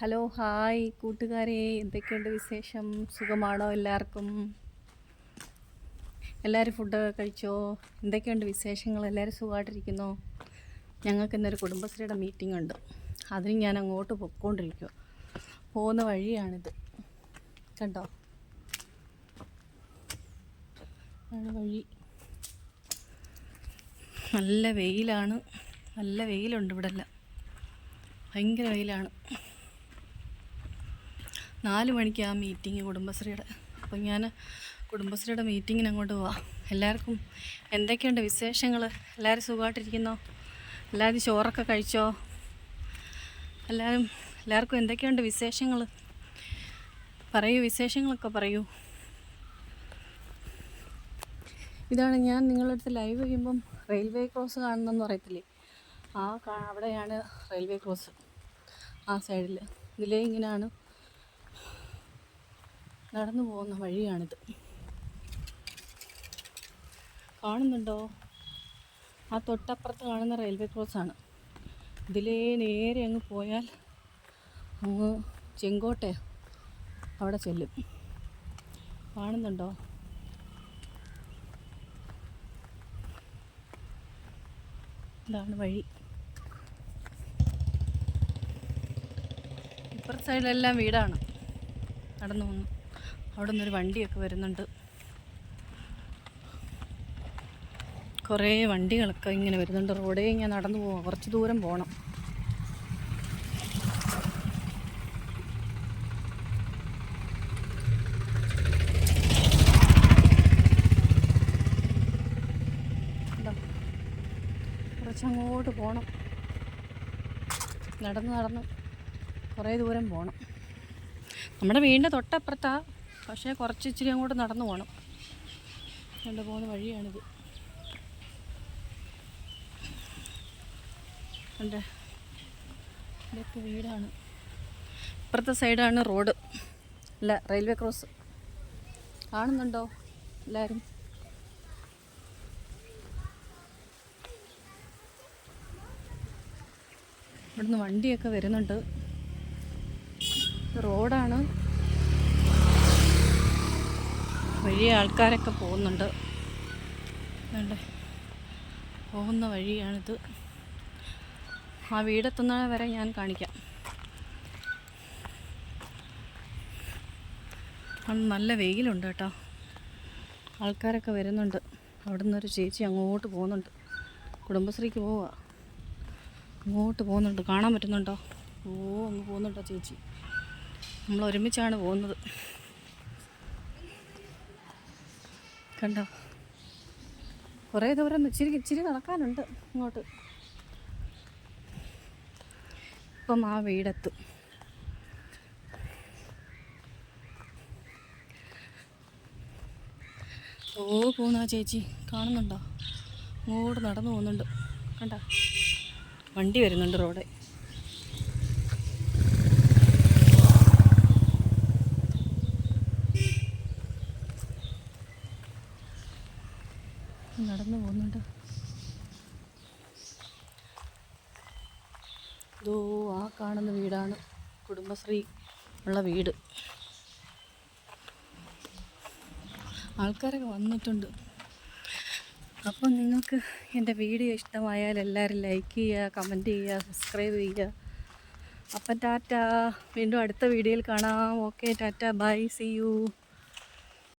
Hello hi. കൂട്ടുകാരെ എന്തൊക്കെയുണ്ട് വിശേഷം? സുഖമാണോ എല്ലാവർക്കും? എല്ലാവരും ഫുഡൊക്കെ കഴിച്ചോ? എന്തൊക്കെയുണ്ട് വിശേഷങ്ങൾ? എല്ലാവരും സുഖമായിട്ടിരിക്കുന്നോ? ഞങ്ങൾക്ക് ഇന്നൊരു കുടുംബശ്രീയുടെ മീറ്റിംഗ് ഉണ്ട്. അതിന് ഞാൻ അങ്ങോട്ട് പൊയ്ക്കൊണ്ടിരിക്കും പോകുന്ന വഴിയാണിത്. കണ്ടോ? വഴി. നല്ല വെയിലാണ്. നല്ല വെയിലുണ്ട് ഇവിടെ എല്ലാം ഭയങ്കര വെയിലാണ്. നാല് മണിക്ക് ആ മീറ്റിംഗ് കുടുംബശ്രീയുടെ. അപ്പം ഞാൻ കുടുംബശ്രീയുടെ മീറ്റിങ്ങിന് അങ്ങോട്ട് പോവാം. എല്ലാവർക്കും എന്തൊക്കെയുണ്ട് വിശേഷങ്ങൾ എല്ലാവരും സുഖമായിട്ടിരിക്കുന്നോ? എല്ലാവരും ചോറൊക്കെ കഴിച്ചോ? എല്ലാവരും എല്ലാവർക്കും എന്തൊക്കെയുണ്ട് വിശേഷങ്ങൾ പറയൂ വിശേഷങ്ങളൊക്കെ പറയൂ. ഇതാണ് ഞാൻ നിങ്ങളുടെ അടുത്ത് ലൈവ് ചെയ്യുമ്പം റെയിൽവേ ക്രോസ് കാണുന്നെന്ന് പറയത്തില്ലേ? ആ അവിടെയാണ് റെയിൽവേ ക്രോസ് ആ സൈഡിൽ ഇതിലേ ഇങ്ങനെയാണ് നടന്നു പോകുന്ന വഴിയാണിത്. കാണുന്നുണ്ടോ? ആ തൊട്ടപ്പുറത്ത് കാണുന്ന റെയിൽവേ ക്രോസാണ് ഇതിലേ നേരെ അങ്ങ് പോയാൽ അങ്ങ് ചെങ്കോട്ടെ അവിടെ ചെല്ലും. കാണുന്നുണ്ടോ? ഇതാണ് വഴി. ഇപ്പുറത്തെ സൈഡിലെല്ലാം വീടാണ്. നടന്നു വന്നു അവിടെ നിന്നൊരു വണ്ടിയൊക്കെ വരുന്നുണ്ട്. കുറേ വണ്ടികളൊക്കെ ഇങ്ങനെ വരുന്നുണ്ട്. റോഡേ ഇങ്ങനെ നടന്നു പോവാം. കുറച്ച് ദൂരം പോകണം? കുറച്ചങ്ങോട്ട് പോകണം നടന്ന് നടന്ന് കുറേ ദൂരം പോകണം നമ്മുടെ വീടിന്റെ തൊട്ടപ്പുറത്താ പക്ഷേ കുറച്ച് ഇച്ചിരി അങ്ങോട്ട് നടന്നു പോകണം കണ്ടു പോകുന്ന വഴിയാണിത്. കണ്ടേ? ഇതൊക്കെ വീടാണ്. ഇപ്പുറത്തെ സൈഡാണ് റോഡ്. അല്ല റെയിൽവേ ക്രോസ്. കാണുന്നുണ്ടോ എല്ലാവരും ഇവിടുന്ന് വണ്ടിയൊക്കെ വരുന്നുണ്ട്. റോഡാണ്. വഴി ആൾക്കാരൊക്കെ പോകുന്നുണ്ട്. വേണ്ടേ? പോകുന്ന വഴിയാണിത്. ആ വീടെത്തുന്ന വരെ ഞാൻ കാണിക്കാം. നല്ല വെയിലുണ്ട് കേട്ടോ. ആൾക്കാരൊക്കെ വരുന്നുണ്ട്. അവിടെ നിന്നൊരു ചേച്ചി അങ്ങോട്ട് പോകുന്നുണ്ട്. കുടുംബശ്രീക്ക് പോവുക അങ്ങോട്ട് പോകുന്നുണ്ട്. കാണാൻ പറ്റുന്നുണ്ടോ? ഓ അങ്ങ് പോകുന്നുണ്ടോ ചേച്ചി? നമ്മൾ ഒരുമിച്ചാണ് പോകുന്നത്. കണ്ടോ? കുറേ ദൂരം ഇച്ചിരി ഇച്ചിരി നടക്കാനുണ്ട് ഇങ്ങോട്ട്. ഇപ്പം ആ വീടെത്തും. ഓ പോകുന്ന ചേച്ചി. കാണുന്നുണ്ടോ? അങ്ങോട്ട് നടന്നു പോകുന്നുണ്ട്. കണ്ട? വണ്ടി വരുന്നുണ്ട് റോഡ്. നടന്നു പോകുന്നുണ്ട്. ഇതോ ആ കാണുന്ന വീടാണ്. കുടുംബശ്രീ ഉള്ള വീട്. ആൾക്കാരൊക്കെ വന്നിട്ടുണ്ട്. അപ്പം നിങ്ങൾക്ക് എന്റെ വീഡിയോ ഇഷ്ടമായാൽ എല്ലാവരും ലൈക്ക് ചെയ്യുക കമന്റ് ചെയ്യുക സബ്സ്ക്രൈബ് ചെയ്യുക. അപ്പം ടാറ്റ വീണ്ടും അടുത്ത വീഡിയോയിൽ കാണാം. Okay tata bye see you